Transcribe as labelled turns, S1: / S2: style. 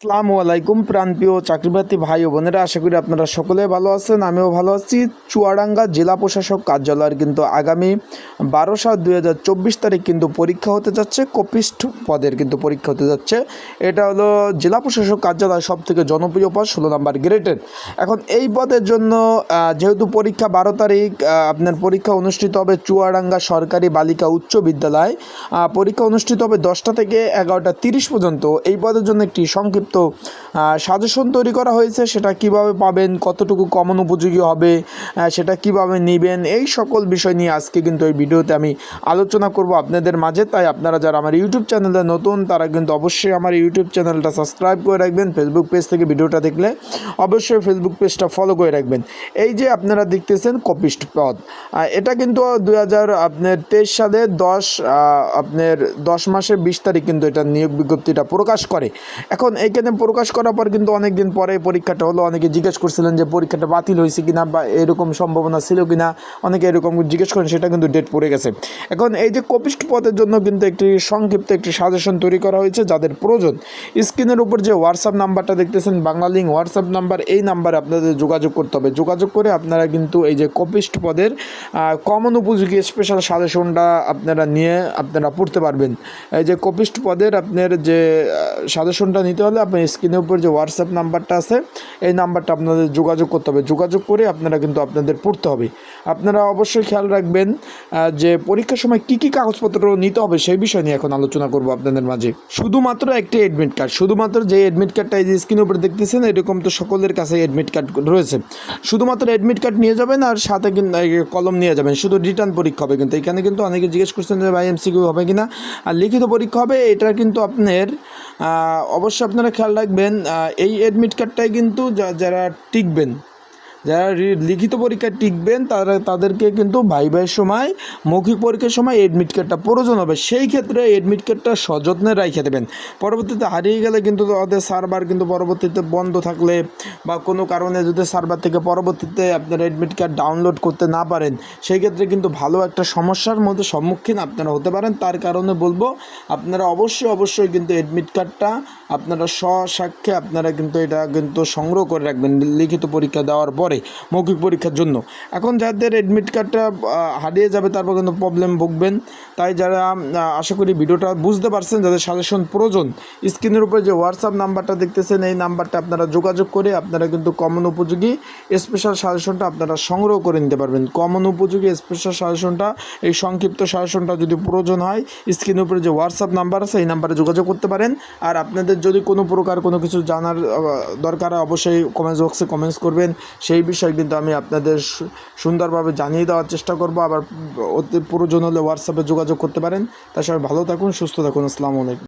S1: আসসালামু আলাইকুম, প্রাণপ্রিয় চাকরিপ্রার্থী ভাই ও বোনেরা, আশা করি আপনারা সকলে ভালো আছেন, আমিও ভালো আছি। চুয়াডাঙ্গা জেলা প্রশাসক কার্যালয়ের কিন্তু আগামী বারো সাত দুই হাজার চব্বিশ তারিখ কিন্তু পরীক্ষা হতে যাচ্ছে কপিস্ট পদের কিন্তু পরীক্ষা হতে যাচ্ছে। এটা হলো জেলা প্রশাসক কার্যালয় সব থেকে জনপ্রিয় পদ, ষোলো নম্বর গ্রেডের। এখন এই পদের জন্য যেহেতু পরীক্ষা বারো তারিখ আপনার পরীক্ষা অনুষ্ঠিত হবে চুয়াডাঙ্গা সরকারি বালিকা উচ্চ বিদ্যালয়। পরীক্ষা অনুষ্ঠিত হবে দশটা থেকে এগারোটা তিরিশ পর্যন্ত। এই পদের জন্য একটি সংক্ষিপ্ত তো সাজেশন তৈরি করা হয়েছে, সেটা কীভাবে পাবেন, কতটুকু কমন উপযোগী হবে সেটা কীভাবে নেবেন, এই সকল বিষয় নিয়ে আজকে কিন্তু এই ভিডিওতে আমি আলোচনা করব আপনাদের মাঝে। তাই আপনারা যারা আমার ইউটিউব চ্যানেলে নতুন, তারা কিন্তু অবশ্যই আমার ইউটিউব চ্যানেলটা সাবস্ক্রাইব করে রাখবেন ফেসবুক পেজ থেকে ভিডিওটা দেখলে অবশ্যই ফেসবুক পেজটা ফলো করে রাখবেন। এই যে আপনারা দেখতেছেন কপিস্ট পদ এটা কিন্তু দু হাজার আপনার তেইশ সালে দশ আপনার দশ মাসের বিশ তারিখ কিন্তু এটা নিয়োগ বিজ্ঞপ্তিটা প্রকাশ করে। এখন এইখানে প্রকাশ করার পর কিন্তু অনেক দিন পরে পরীক্ষাটা হলো। অনেকে জিজ্ঞেস করছিলেন যে পরীক্ষাটা বাতিল হয়েছে কিনা বা এরকম সম্ভাবনা ছিল কিনা। অনেকে এরকম জিজ্ঞেস করেন, সেটা কিন্তু ডেট পড়ে গেছে। এখন এই যে কপিস্ট পদের জন্য কিন্তু একটি সংক্ষিপ্ত একটি সাজেশন তৈরি করা হয়েছে যাদের প্রয়োজন। স্ক্রিনের উপর যে হোয়াটসঅ্যাপ নাম্বারটা দেখতেছেন বাংলা লিঙ্ক হোয়াটসঅ্যাপ নাম্বার, এই নাম্বারে আপনাদের যোগাযোগ করতে হবে। যোগাযোগ করে আপনারা কিন্তু এই যে কপিস্ট পদের কমন উপযোগী স্পেশাল সাজেশনটা আপনারা নিয়ে আপনারা পড়তে পারবেন। এই যে কপিস্ট পদের আপনার যে সাজেশনটা নিতে হলে আপনার স্ক্রিনের উপর যে হোয়াটসঅ্যাপ নাম্বারটা আছে, এই নাম্বারটা আপনাদের যোগাযোগ করতে হবে। যোগাযোগ করে আপনারা কিন্তু আপনাদের পড়তে হবে। আপনারা অবশ্যই খেয়াল রাখবেন যে পরীক্ষার সময় কি কি কাগজপত্র নিতে হবে সেই বিষয় নিয়ে এখন আলোচনা করব আপনাদের মাঝে। শুধুমাত্র একটি অ্যাডমিট কার্ড শুধুমাত্র যে অ্যাডমিট কার্ডটা এই যে স্ক্রিনের উপরে দেখতেছেন, এরকম তো সকলের কাছে অ্যাডমিট কার্ড রয়েছে। শুধুমাত্র অ্যাডমিট কার্ড নিয়ে যাবেন আর সাথে কিন্তু কলম নিয়ে যাবেন। শুধু রিটার্ন পরীক্ষা হবে কিন্তু। এখানে কিন্তু অনেকে জিজ্ঞেস করছেন যে ভাই এমসিকিউ হবে কিনা? আর লিখিত পরীক্ষা হবে, এটা কিন্তু আপনার অবশ্যই আপনারা খেয়াল রাখবেন এই অ্যাডমিট কার্ডটাই কিন্তু যারা টিকবেন যারা লিখিত পরীক্ষায় টিকবেন, তারা তাদেরকে কিন্তু ভাইভাইয়ের সময়, মৌখিক পরীক্ষার সময় এডমিট কার্ডটা প্রয়োজন হবে। সেই ক্ষেত্রে এডমিট কার্ডটা সযত্নে রেখে দেবেন। পরবর্তীতে হারিয়ে গেলে কিন্তু তাদের সার্ভার কিন্তু পরবর্তীতে বন্ধ থাকলে বা কোনো কারণে যদি সার্ভার থেকে পরবর্তীতে আপনার এডমিট কার্ড ডাউনলোড করতে না পারেন, সেই ক্ষেত্রে কিন্তু ভালো একটা সমস্যার মধ্যে সম্মুখীন আপনারা হতে পারেন। তার কারণে বলব, আপনারা অবশ্যই অবশ্যই কিন্তু এডমিট কার্ডটা আপনারা স্বসাক্ষে আপনারা কিন্তু এটা কিন্তু সংগ্রহ করে রাখবেন। লিখিত পরীক্ষা দেওয়ার পরে। মৌখিক পরীক্ষার জন্য। এখন যাদের এডমিট কার্ডটা হারিয়ে যাবে, তারপর কিন্তু প্রবলেম ভুগবেন। তাই যারা আশা করি ভিডিওটা বুঝতে পারছেন, যাদের সাজেশন প্রয়োজন স্ক্রিনের উপরে যে হোয়াটসঅ্যাপ নাম্বারটা দেখতেছেন, এই নাম্বারটা আপনারা যোগাযোগ করে আপনারা কিন্তু কমন উপযোগী স্পেশাল সাজেশনটা আপনারা সংগ্রহ করে নিতে পারবেন। কমন উপযোগী স্পেশাল সাজেশনটা এই সংক্ষিপ্ত সাজেশনটা যদি প্রয়োজন হয় স্ক্রিনের উপরে যে হোয়াটসঅ্যাপ নাম্বার আছে, এই নাম্বারে যোগাযোগ করতে পারেন। আর আপনাদের যদি কোনো প্রকার কোনো কিছু জানার দরকার অবশ্যই কমেন্টস বক্সে কমেন্টস করবেন। সেই বিষয়ে কিন্তু আমি আপনাদের সুন্দরভাবে জানিয়ে দেওয়ার চেষ্টা করব। আবার অতি প্রয়োজন হলে হোয়াটসঅ্যাপে যোগাযোগ করতে পারেন। তার সবাই ভালো থাকুন, সুস্থ থাকুন। আসসালামু আলাইকুম।